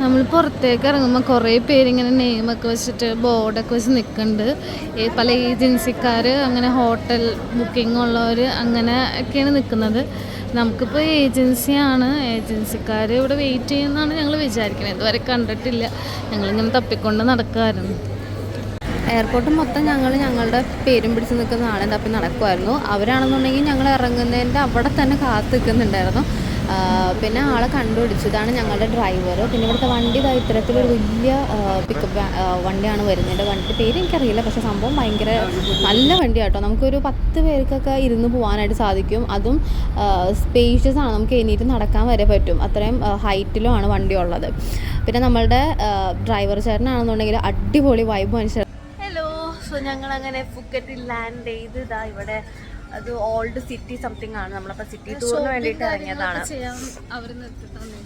നമ്മൾ പുറത്തേക്ക് ഇറങ്ങുമ്പോൾ കുറേ പേരിങ്ങനെ നെയിമൊക്കെ വെച്ചിട്ട് ബോർഡൊക്കെ വെച്ച് നിൽക്കുന്നുണ്ട് പല ഏജൻസിക്കാർ അങ്ങനെ ഹോട്ടൽ ബുക്കിംഗ് ഉള്ളവർ അങ്ങനെ ഒക്കെയാണ് നിൽക്കുന്നത് നമുക്കിപ്പോൾ ഏജൻസിയാണ് ഏജൻസിക്കാർ ഇവിടെ വെയിറ്റ് ചെയ്യുന്നതാണ് ഞങ്ങൾ വിചാരിക്കുന്നത് ഇതുവരെ കണ്ടിട്ടില്ല. ഞങ്ങളിങ്ങനെ തപ്പിക്കൊണ്ട് നടക്കുമായിരുന്നു എയർപോർട്ട് മൊത്തം ഞങ്ങൾ ഞങ്ങളുടെ പേരും പിടിച്ച് നിൽക്കുന്ന ആളെ തപ്പി നടക്കുമായിരുന്നു അവരാണെന്നുണ്ടെങ്കിൽ ഞങ്ങൾ ഇറങ്ങുന്നതിന്റെ അവിടെ തന്നെ കാത്തു നിൽക്കുന്നുണ്ടായിരുന്നു. പിന്നെ ആളെ കണ്ടുപിടിച്ചു. ഇതാണ് ഞങ്ങളുടെ ഡ്രൈവർ പിന്നെ ഇവിടുത്തെ വണ്ടി ഇതാ ഇത്തരത്തിലൊരു വലിയ പിക്കപ്പ് വണ്ടിയാണ് വരുന്നത്. വണ്ടി പേര് എനിക്കറിയില്ല. പക്ഷേ സംഭവം ഭയങ്കര നല്ല വണ്ടിയാട്ടോ. നമുക്കൊരു പത്ത് പേർക്കൊക്കെ ഇരുന്ന് പോകാനായിട്ട് സാധിക്കും. അതും സ്പേഷ്യസ് ആണ്. നമുക്ക് എണീറ്റ് നടക്കാൻ വരെ പറ്റും. അത്രയും ഹൈറ്റിലും ആണ് വണ്ടി ഉള്ളത് പിന്നെ നമ്മളുടെ ഡ്രൈവർ ചേട്ടനാണെന്നുണ്ടെങ്കിൽ അടിപൊളി വൈബ് മനുഷ്യർ ഹലോ സോ ഞങ്ങൾ അങ്ങനെ ഫുക്കറ്റിൽ ലാൻഡ് ചെയ്ത് ഇതാ ഇവിടെ അത് ഓൾഡ് സിറ്റി സംതിങ് ആണ്. നമ്മളപ്പോൾ സിറ്റി ടൂറിന് വേണ്ടിയിട്ട് ഇറങ്ങിയതാണ്.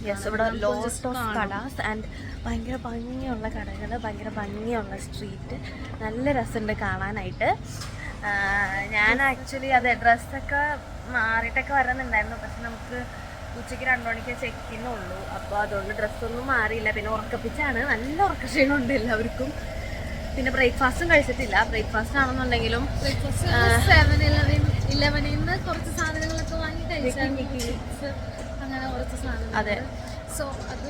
യെസ് ഇവിടെ ലോസ്റ്റ് ഓഫ് കടാസ് ആൻഡ് ഭയങ്കര ഭംഗിയുള്ള കടകൾ ഭയങ്കര ഭംഗിയുള്ള സ്ട്രീറ്റ് നല്ല രസമുണ്ട് കാണാനായിട്ട്. ഞാൻ ആക്ച്വലി അതെ ഡ്രസ്സൊക്കെ മാറിയിട്ടൊക്കെ വരുന്നുണ്ടായിരുന്നു പക്ഷെ നമുക്ക് ഉച്ചയ്ക്ക് രണ്ടു മണിക്ക് ചെക്കിനുള്ളൂ അപ്പോൾ അതുകൊണ്ട് ഡ്രസ്സൊന്നും മാറിയില്ല. പിന്നെ ഉറക്കപ്പിച്ചാണ്. നല്ല ഉറക്കക്ഷീണമുണ്ട് എല്ലാവർക്കും. പിന്നെ ബ്രേക്ക്ഫാസ്റ്റും കഴിച്ചിട്ടില്ല. ബ്രേക്ക്ഫാസ്റ്റ് ആണെന്നുണ്ടെങ്കിലും ഇലവൻ ഇലവനിൽ നിന്ന് കുറച്ച് സാധനങ്ങളൊക്കെ വാങ്ങി കഴിച്ചാൽ അങ്ങനെ കുറച്ച് സോ അത്.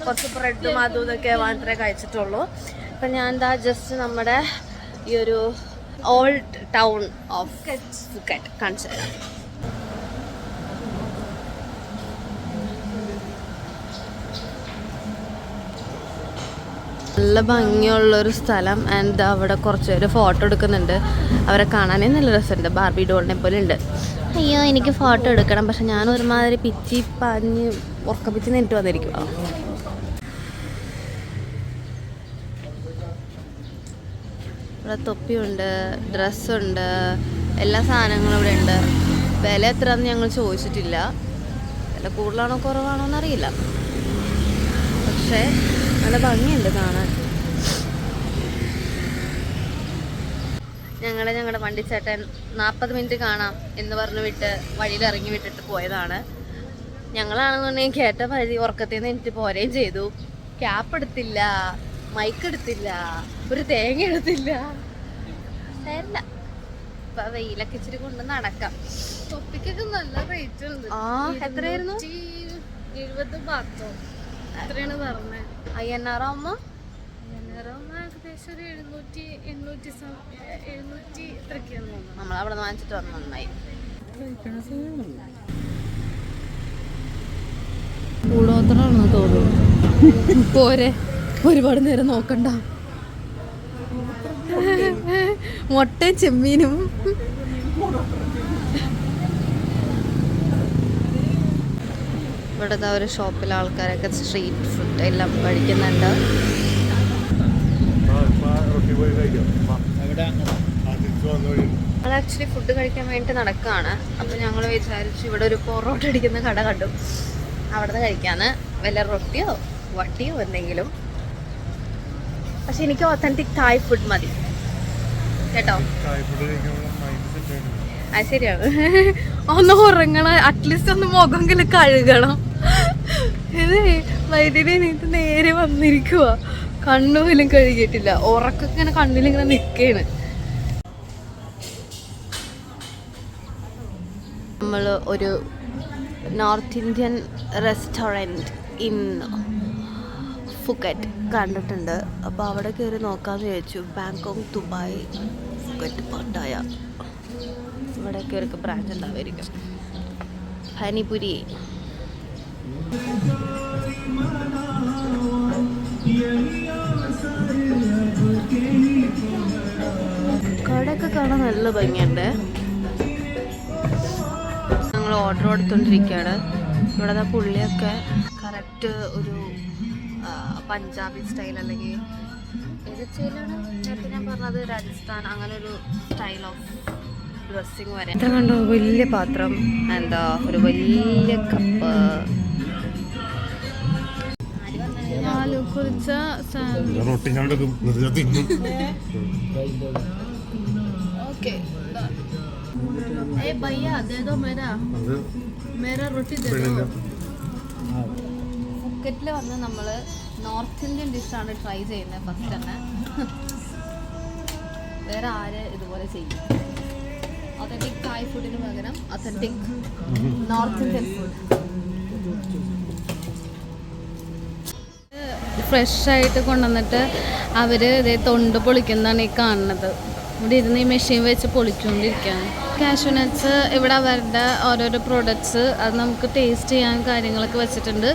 കുറച്ച് ബ്രെഡും അതും ഇതൊക്കെ മാത്രമേ കഴിച്ചിട്ടുള്ളൂ. അപ്പം ഞാൻ എന്താ ജസ്റ്റ് നമ്മുടെ ഈ ഒരു ഓൾഡ് ടൗൺ ഓഫ് ഫുക്കറ്റ് കാണിച്ചു തരാം നല്ല ഭംഗിയുള്ളൊരു സ്ഥലം. ആൻഡ് അവിടെ കുറച്ച് പേര് ഫോട്ടോ എടുക്കുന്നുണ്ട്. അവരെ കാണാനേ നല്ല രസമുണ്ട്. ബാർബി ഡോളിനെ പോലെ ഉണ്ട് അയ്യോ എനിക്ക് ഫോട്ടോ എടുക്കണം. പക്ഷെ ഞാൻ ഒരുമാതിരി പിച്ചി പാഞ്ഞ് ഉറക്കപ്പിച്ച് നിന്നിട്ട് വന്നിരിക്കും. ഇവിടെ തൊപ്പിയുണ്ട് ഡ്രസ്സുണ്ട് എല്ലാ സാധനങ്ങളും ഇവിടെ ഉണ്ട്. വില എത്രയാണെന്ന് ഞങ്ങൾ ചോദിച്ചിട്ടില്ല. വില കൂടുതലാണോ കുറവാണോ എന്നറിയില്ല. പക്ഷേ നല്ല ഭംഗിയുണ്ട് കാണാൻ. ഞങ്ങളെ ഞങ്ങളുടെ വണ്ടിച്ചേട്ടൻ നാൽപ്പത് മിനിറ്റ് കാണാം എന്ന് പറഞ്ഞു വിട്ട് വഴിയിൽ ഇറങ്ങി വിട്ടിട്ട് പോയതാണ്. ഞങ്ങളാണെന്നുണ്ടെങ്കിൽ കേട്ട വഴി ഉറക്കത്തിൽ നിന്ന് എനിക്ക് പോരുകയും ചെയ്തു. ക്യാപ്പ് എടുത്തില്ല മൈക്ക് എടുത്തില്ല ഒരു തേങ്ങ എടുത്തില്ല. തരില്ല ഇപ്പൊ വെയിലൊക്കെ ഇച്ചിരി കൊണ്ട് നടക്കാം. തൊപ്പിക്കൊക്കെ നല്ല റേറ്റ് ഉണ്ട്. ആ എത്രയായിരുന്നു? എഴുപത് പത്തോ എത്രയാണ് പറഞ്ഞത്. ഏകദേശം ഒരു എഴുന്നൂറ്റി എണ്ണൂറ്റി എഴുന്നൂറ്റി ഇത്രയൊക്കെയാണ് നമ്മൾ അവിടെ വാങ്ങിച്ചിട്ട് വന്ന് നന്നായി. കൂടോത്രമാണെന്ന് തോന്നുന്നു. പോരെ. ഒരുപാട് നേരം നോക്കണ്ട. മുട്ടയും ചെമ്മീനും. ഇവിടുത്തെ ഒരു ഷോപ്പിലെ ആൾക്കാരൊക്കെ സ്ട്രീറ്റ് ഫുഡ് എല്ലാം കഴിക്കുന്നുണ്ട്. ഞങ്ങൾ ആക്ച്വലി ഫുഡ് കഴിക്കാൻ വേണ്ടി നടക്കുകയാണ് അപ്പോൾ ഞങ്ങൾ വിചാരിച്ചു ഇവിടെ ഒരു പൊറോട്ട അടിക്കുന്ന കട കണ്ടു. അവിടെ നിന്ന് കഴിക്കാന്ന്. വല്ല റൊട്ടിയോ വട്ടിയോ എന്തെങ്കിലും. പക്ഷെ എനിക്ക് ഒത്തന്റിക് തായ് ഫുഡ് മതി. കേട്ടോ? അത് ശരിയാണ്. ഒന്ന് ഉറങ്ങണം. അറ്റ്ലീസ്റ്റ് ഒന്ന് മുഖമെങ്കിലും കഴുകണം. ഇത് വൈദ്യുതി എനിക്ക് നേരെ വന്നിരിക്കുക കണ്ണുപോലും കഴുകിയിട്ടില്ല. ഉറക്കൊക്കെ ഇങ്ങനെ കണ്ണിലിങ്ങനെ നിൽക്കുകയാണ് നമ്മൾ ഒരു North Indian restaurant in Phuket കണ്ടിട്ടുണ്ട്. അപ്പോൾ അവിടെ കയറി നോക്കാമെന്ന് ചോദിച്ചു ബാങ്കോങ് ദുബായ് ഫുക്കറ്റ് പട്ടായ. ഇവിടെയൊക്കെ ഒരു ബ്രാഞ്ച് ഉണ്ടാവുമായിരിക്കും ഹനിപുരി. കടയൊക്കെ കാണാൻ നല്ല ഭംഗിയുണ്ട്. ഞങ്ങൾ ഓർഡർ കൊടുത്തോണ്ടിരിക്കുകയാണ് ഇവിടെ ദാ പുള്ളിയൊക്കെ കറക്റ്റ് ഒരു പഞ്ചാബി സ്റ്റൈൽ അല്ലെങ്കിൽ ഏത് സ്റ്റൈലാണ് നേരത്തെ ഞാൻ പറഞ്ഞത് രാജസ്ഥാൻ അങ്ങനെ ഒരു സ്റ്റൈൽ ഓഫ് ഡ്രസ്സിങ് വരെ. കണ്ടോ? വലിയ പാത്രം. എന്താ ഒരു വലിയ കപ്പ് റൊട്ടി ഞാൻ എടുക്കും എന്നിട്ട് ഞാൻ തിന്നും ओके ए भैया दे दो मेरा അത് मेरा रोटी दे പെണ്ണിന്റെ दो ഫുക്കറ്റിൽ വന്ന് നമ്മൾ നോർത്ത് ഇന്ത്യൻ ഡിഷാണ് ട്രൈ ചെയ്യുന്നത് ഫസ്റ്റ് തന്നെ വേറെ ആര് ഇതുപോലെ ചെയ്യും ഒത്തൻറ്റിക് തായ് ഫുഡിന് പകരം authentic North Indian food fresh ആയിട്ട് കൊണ്ടുവന്നിട്ട് അവർ ഇതേ തൊണ്ട് പൊളിക്കുന്നതാണ് ഈ കാണുന്നത്. ഇവിടെ ഇരുന്ന് ഈ മെഷീൻ വെച്ച് പൊളിച്ചുകൊണ്ടിരിക്കുകയാണ്. കാഷ്യൂ നട്ട്സ് ഇവിടെ അവരുടെ ഓരോരോ പ്രോഡക്റ്റ്സ് അത് നമുക്ക് ടേസ്റ്റ് ചെയ്യാൻ കാര്യങ്ങളൊക്കെ വെച്ചിട്ടുണ്ട്.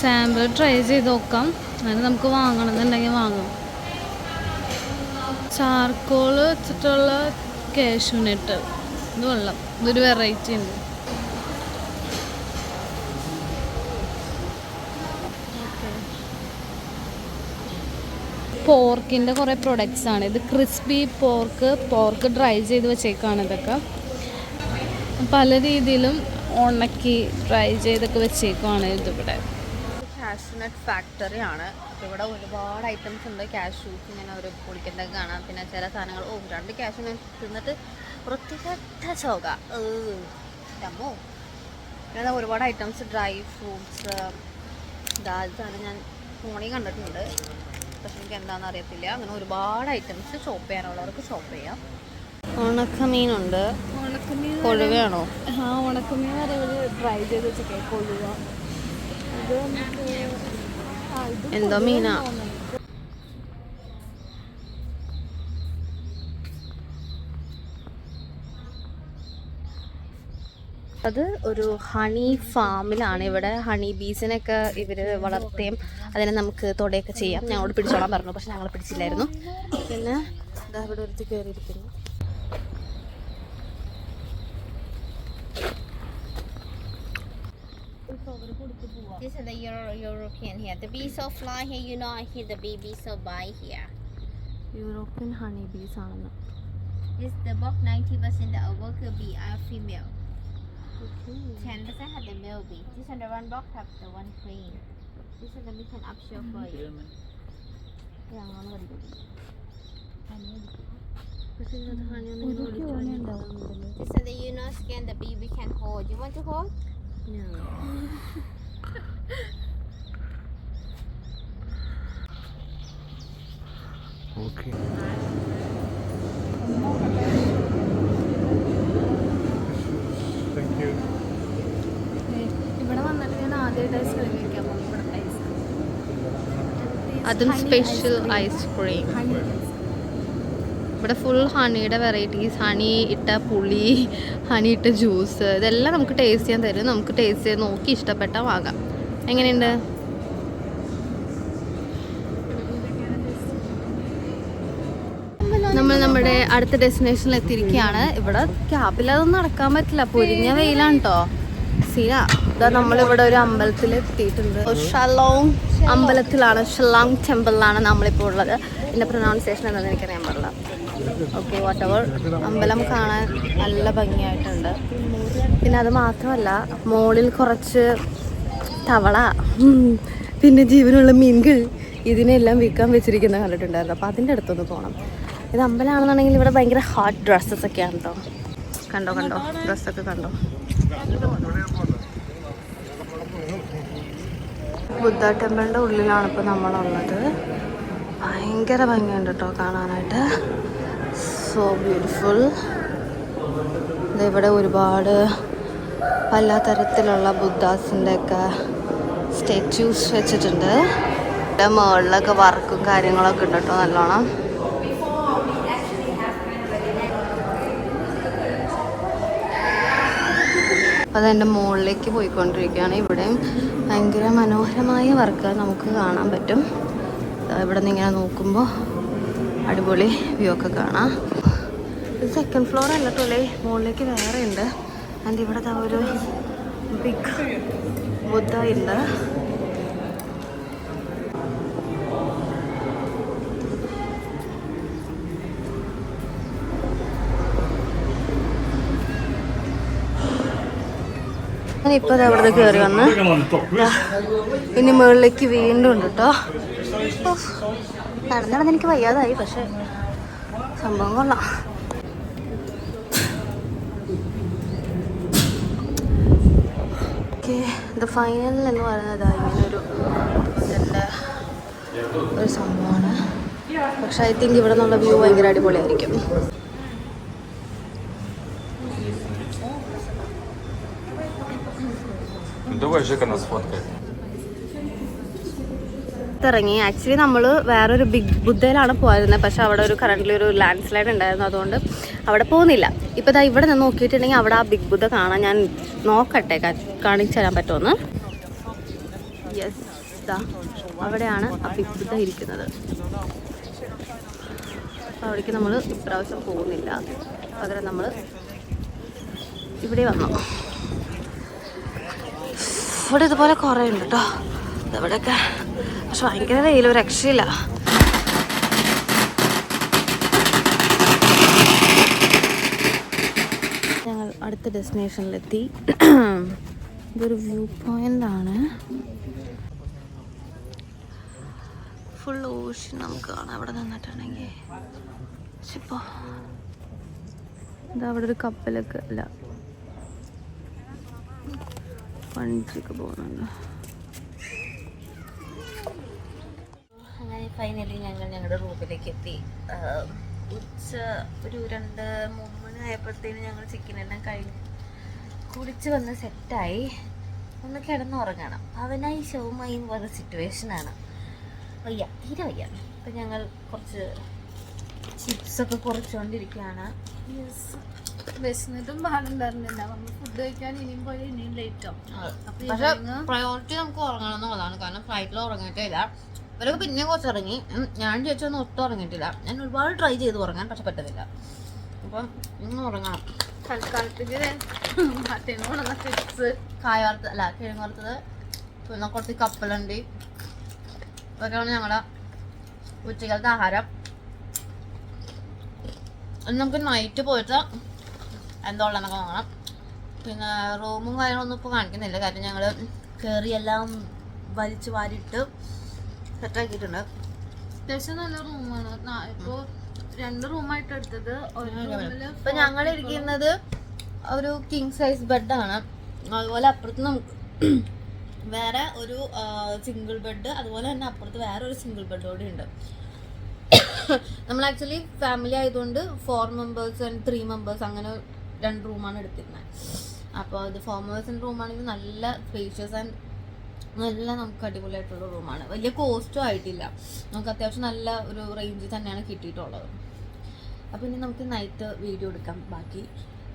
സാമ്പിൾ ട്രൈ ചെയ്ത് നോക്കാം. അങ്ങനെ നമുക്ക് വാങ്ങണമെന്നുണ്ടെങ്കിൽ വാങ്ങാം. ചാർക്കോൾ വെച്ചിട്ടുള്ള കാഷ്യൂ നട്ട് ഇത് വെള്ളം. ഇതൊരു വെറൈറ്റി ഉണ്ട്. പോർക്കിന്റെ കുറേ പ്രൊഡക്ട്സ് ആണ്. ഇത് ക്രിസ്പി പോർക്ക് പോർക്ക് ഡ്രൈ ചെയ്ത് വെച്ചേക്കാണ് ഇതൊക്കെ. പല രീതിയിലും ഉണക്കി ഡ്രൈ ചെയ്തൊക്കെ വെച്ചേക്കുവാണ് ഇതിവിടെ. കാഷ്യൂനട്ട് ഫാക്ടറി ആണ്. ഇവിടെ ഒരുപാട് ഐറ്റംസ് ഉണ്ട്. കാഷ്യൂസ് ഇങ്ങനെ ഒരു പൊളിക്കുന്നതൊക്കെ കാണാം. പിന്നെ ചില സാധനങ്ങൾ ഓ രണ്ട് കാഷ്യൂനട്ട് തിന്നിട്ട് വൃത്തികെട്ട ചോക. ഏമ്മോ പിന്നെ ഒരുപാട് ഐറ്റംസ് ഡ്രൈ ഫ്രൂട്ട്സ് ഇതാണ് ഞാൻ ഫോണിൽ കണ്ടിട്ടുണ്ട്. പക്ഷെ എനിക്ക് എന്താണെന്ന് അറിയത്തില്ല അങ്ങനെ ഒരുപാട് ഐറ്റംസ് ഷോപ്പ് ചെയ്യാനുള്ളവർക്ക് ഷോപ്പ് ചെയ്യാം. ഉണക്കമീനുണ്ട്. ഉണക്കമീൻ കൊഴുവയാണോ? ആ ഉണക്കമീൻ ഡ്രൈ ചെയ്ത് വെച്ചേക്കെ കൊഴുക എന്തോ മീനാ? അത് ഒരു ഹണി ഫാമിലാണ് ഇവിടെ ഹണി ബീസിനൊക്കെ ഇവർ വളർത്തുകയും അതിനെ നമുക്ക് തൊടയൊക്കെ ചെയ്യാം. ഞങ്ങളോട് പിടിച്ചോളാൻ പറഞ്ഞു. പക്ഷെ ഞങ്ങൾ പിടിച്ചില്ലായിരുന്നു. പിന്നെ ഇതാ ഇവിടെ ഒരുത്തി കയറിയിരിക്കുന്നു This is the Euro European here. The bees so fly here, you know, here the babies so by here. European honey bees ആണെന്ന്. This the box 90% of worker bee are female. 10 percent had the mill be. This on the one box have the one cream. This is the mix and option for you. Yeah, I'm going to This is the you know scan the baby can hold. You want to hold? No. okay. അതും special ice cream ഇവിടെ full ഹണിയുടെ varieties honey ഇട്ട പുളി honey ഇട്ട juice ഇതെല്ലാം നമുക്ക് taste ചെയ്യാൻ തരും. നമുക്ക് ടേസ്റ്റ് ചെയ്ത് നോക്കി ഇഷ്ടപ്പെട്ടാൽ വാങ്ങാം. എങ്ങനെയുണ്ട്? നമ്മൾ നമ്മുടെ അടുത്ത ഡെസ്റ്റിനേഷനിൽ എത്തിയിരിക്കുകയാണ്. ഇവിടെ ക്യാബിലതൊന്നും നടക്കാൻ പറ്റില്ല. പൊരിഞ്ഞ വെയിലാണ് കേട്ടോ സീന. ഇതാ നമ്മളിവിടെ ഒരു അമ്പലത്തിൽ എത്തിയിട്ടുണ്ട് ഷലോങ് അമ്പലത്തിലാണ് ഷലോങ് ടെമ്പിളിലാണ് നമ്മളിപ്പോൾ ഉള്ളത്. ഇതിന്റെ പ്രൊനൗൺസിയേഷൻ എന്താണെന്ന് എനിക്കറിയാൻ പാടില്ല. ഓക്കെ വാട്ട് എവർ അമ്പലം കാണാൻ നല്ല ഭംഗിയായിട്ടുണ്ട്. പിന്നെ അത് മാത്രമല്ല മോളിൽ കുറച്ച് തവള പിന്നെ ജീവനുള്ള മീൻകൾ ഇതിനെല്ലാം വിൽക്കാൻ വെച്ചിരിക്കുന്ന കണ്ടിട്ടുണ്ടായിരുന്നു. അപ്പോൾ അതിന്റെ അടുത്തൊന്ന് പോകണം ഇത് അമ്പലമാണെന്നുണ്ടെങ്കിൽ ഇവിടെ ഭയങ്കര ഹോട്ട് ഡ്രസ്സസ് ഒക്കെയാണ് കേട്ടോ കണ്ടോ കണ്ടോ? ഡ്രസ്സൊക്കെ കണ്ടോ? ബുദ്ധ ടെമ്പിളിന്റെ ഉള്ളിലാണ് ഇപ്പോൾ നമ്മളുള്ളത്. ഭയങ്കര ഭംഗിയുണ്ട് കേട്ടോ കാണാനായിട്ട്. സോ ബ്യൂട്ടിഫുൾ ഇവിടെ ഒരുപാട് പല തരത്തിലുള്ള ബുദ്ധാസിന്റെ ഒക്കെ സ്റ്റാച്യൂസ് വെച്ചിട്ടുണ്ട്. ഇവിടെ മുകളിലൊക്കെ വർക്കും കാര്യങ്ങളൊക്കെ ഉണ്ട് കേട്ടോ നല്ലോണം. അതെന്റെ മുകളിലേക്ക് പോയിക്കൊണ്ടിരിക്കുകയാണ്. ഇവിടെയും ഭയങ്കര മനോഹരമായ വർക്ക് നമുക്ക് കാണാൻ പറ്റും. ഇവിടെ നിന്ന് ഇങ്ങനെ നോക്കുമ്പോൾ അടിപൊളി വ്യൂ ഒക്കെ കാണാം. സെക്കൻഡ് ഫ്ലോർ അല്ല തൊലേ മുകളിലേക്ക് വേറെ ഉണ്ട്. ആൻഡ് ഇവിടെ ഒരു ബിഗ് ബുദ്ധ ഉണ്ട്. ഞാനിപ്പോൾ അവിടെ കയറി വന്ന്. ഇനി മുകളിലേക്ക് വീണ്ടും ഉണ്ട് കേട്ടോ നടന്ന് നടന്ന് എനിക്ക് വയ്യാതായി പക്ഷെ സംഭവം കൊള്ളാം. ഓക്കെ ഫൈനൽ എന്ന് പറയുന്നത് ഇങ്ങനെ ഒരു ഇതിന്റെ ഒരു സംഭവമാണ്. പക്ഷെ ഐ തിങ്ക് ഇവിടെ നിന്നുള്ള വ്യൂ ഭയങ്കര അടിപൊളിയായിരിക്കും. Давай Жека нас фоткает. ഇറങ്ങി ആക്ച്വലി നമ്മൾ വേറൊരു ബിഗ് ബുദ്ധയിലാണ് പോയിരുന്നത് പക്ഷെ അവിടെ ഒരു കറണ്ടിൽ ഒരു ലാൻഡ് സ്ലൈഡ് ഉണ്ടായിരുന്നു അതുകൊണ്ട് അവിടെ പോകുന്നില്ല ഇപ്പോൾ ഇതാ ഇവിടെ നിന്ന് നോക്കിയിട്ടുണ്ടെങ്കിൽ അവിടെ ആ ബിഗ് ബുദ്ധ കാണാൻ ഞാൻ നോക്കട്ടെ കാ- കാണിച്ചു തരാൻ പറ്റുമെന്ന് യെസ് ഇതാ അവിടെയാണ് ആ ബിഗ് ബുദ്ധ ഇരിക്കുന്നത് അപ്പോൾ അവിടേക്ക് നമ്മൾ ഇപ്രാവശ്യം പോകുന്നില്ല പകരം നമ്മൾ ഇവിടെ വന്നു ഇവിടെ ഇതുപോലെ കുറേ ഉണ്ട് കേട്ടോ ഇവിടെയൊക്കെ പക്ഷെ ഭയങ്കര വെയിൽ ഒരു രക്ഷയില്ല. ഞങ്ങൾ അടുത്ത ഡെസ്റ്റിനേഷനിലെത്തി. ഇതൊരു വ്യൂ പോയിന്റ് ആണ് ഫുൾ ഓഷൻ നമുക്ക് കാണാം. അവിടെ നിന്നിട്ടുണ്ടെങ്കിൽ പക്ഷെ ഇപ്പോൾ ഇതാ അവിടെ ഒരു കപ്പലൊക്കെ അല്ല. വണ്ടിയൊക്കെ പോകുന്നുണ്ട് അങ്ങനെ ഫൈനലി ഞങ്ങൾ ഞങ്ങളുടെ റൂമിലേക്ക് എത്തി. ഉച്ച ഒരു രണ്ട് മൂന്ന് മണി ആയപ്പോഴത്തേന് ഞങ്ങൾ ചിക്കൻ എല്ലാം കഴിഞ്ഞ് കുടിച്ച് വന്ന് സെറ്റായി ഒന്ന് കിടന്നുറങ്ങണം അവനായി ഷോമായി എന്ന് പറഞ്ഞ സിറ്റുവേഷനാണ് വയ്യ തീരെ വയ്യ. അപ്പം ഞങ്ങൾ കുറച്ച് ചിപ്സൊക്കെ കുറച്ചുകൊണ്ടിരിക്കുകയാണ് വിശന്നിട്ടും പാടുണ്ടായിരുന്നില്ല. നമ്മൾ ഫുഡ് കഴിക്കാൻ ഇനിയും പോയി ഇനിയും ലേറ്റ് ആവും. അപ്പൊ പക്ഷെ പ്രയോറിറ്റി നമുക്ക് ഉറങ്ങണം എന്നുള്ളതാണ്. കാരണം ഫ്ലൈറ്റിൽ ഉറങ്ങിയിട്ടില്ല. ഇവരൊക്കെ പിന്നെ കുറച്ച് ഇറങ്ങി ഞാൻ ചോദിച്ചൊന്നും ഒട്ടും ഉറങ്ങിയിട്ടില്ല. ഞാൻ ഒരുപാട് ട്രൈ ചെയ്ത് ഉറങ്ങാൻ പക്ഷെ പറ്റത്തില്ല. അപ്പം ഇന്ന് ഉറങ്ങണം. തൽക്കാലത്തേക്ക് മറ്റേന്ന് കൊണ്ടുവന്ന ചിപ്സ് കായ വറുത്തത് അല്ല കിഴങ്ങ് വറുത്തത് പിന്നെ കുറച്ച് കപ്പലുണ്ട്. ഇതൊക്കെയാണ് ഞങ്ങളെ ഉച്ചക്കാലത്തെ ആഹാരം. നമുക്ക് നൈറ്റ് പോയിട്ട് എന്താ ഉള്ളതെന്നൊക്കെ നോക്കണം പിന്നെ റൂമും കാര്യങ്ങളൊന്നും ഇപ്പോൾ കാണിക്കുന്നില്ല. കാര്യം ഞങ്ങൾ കയറി എല്ലാം വലിച്ചു വാരിയിട്ട് സെറ്റാക്കിയിട്ടുണ്ട് അത്യാവശ്യം നല്ല റൂമാണ് ഇപ്പോൾ രണ്ട് റൂമായിട്ട് എടുത്തത്. ഇപ്പൊ ഞങ്ങൾ ഇരിക്കുന്നത് ഒരു കിങ് സൈസ് ബെഡാണ് അതുപോലെ അപ്പുറത്ത് നമുക്ക് വേറെ ഒരു സിംഗിൾ ബെഡ് അതുപോലെ തന്നെ അപ്പുറത്ത് വേറെ ഒരു സിംഗിൾ ബെഡ് കൂടി ഉണ്ട്. നമ്മൾ ആക്ച്വലി ഫാമിലി ആയതുകൊണ്ട് four members and three members അങ്ങനെ രണ്ട് റൂമാണ് എടുത്തിരുന്നത്. അപ്പോൾ ഇത് ഫോം മെമ്പേഴ്സിന്റെ റൂമാണെങ്കിൽ നല്ല സ്പേഷ്യസ് ആൻഡ് നല്ല നമുക്ക് അടിപൊളിയായിട്ടുള്ള റൂമാണ് വലിയ കോസ്റ്റും ആയിട്ടില്ല. നമുക്ക് അത്യാവശ്യം നല്ല ഒരു റേഞ്ച് തന്നെയാണ് കിട്ടിയിട്ടുള്ളത്. അപ്പോൾ ഇനി നമുക്ക് നൈറ്റ് വീഡിയോ എടുക്കാം. ബാക്കി.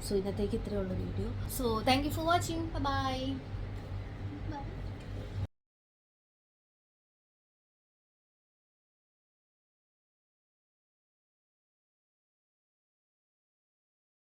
സോ ഇന്നത്തേക്ക് ഉള്ളൂ video so thank you for watching bye.